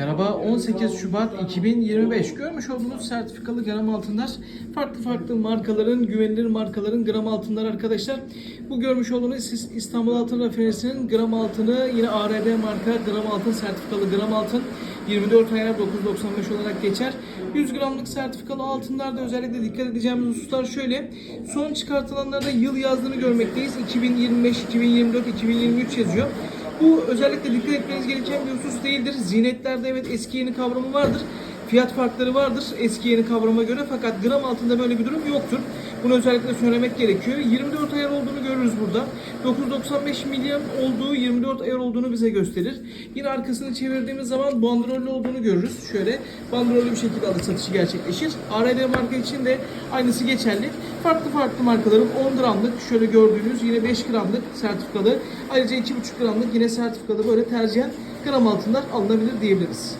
Merhaba 18 Şubat 2025 görmüş olduğunuz sertifikalı gram altınlar farklı farklı markaların güvenilir markaların gram altınlar arkadaşlar. Bu görmüş olduğunuz İstanbul Altın Rafinerisi'nin gram altını yine ARD marka gram altın sertifikalı gram altın 24 ayar 9.95 olarak geçer. 100 gramlık sertifikalı altınlarda özellikle dikkat edeceğimiz hususlar şöyle. Son çıkartılanlarda yıl yazdığını görmekteyiz. 2025, 2024, 2023 yazıyor. Bu özellikle dikkat etmeniz gereken bir husus değildir. Ziynetlerde evet eski yeni kavramı vardır. Fiyat farkları vardır eski yeni kavrama göre fakat gram altında böyle bir durum yoktur. Bunu özellikle söylemek gerekiyor. 24 ayar olduğunu görürüz burada. 995 milyon olduğu 24 ayar olduğunu bize gösterir. Yine arkasını çevirdiğimiz zaman bandrollü olduğunu görürüz. Şöyle bandrollü bir şekilde alış satışı gerçekleşir. ARD marka için de aynısı geçerli. Farklı farklı markaların 10 gramlık şöyle gördüğünüz yine 5 gramlık sertifikalı ayrıca 2,5 gramlık yine sertifikalı böyle tercihen gram altınlar alınabilir diyebiliriz.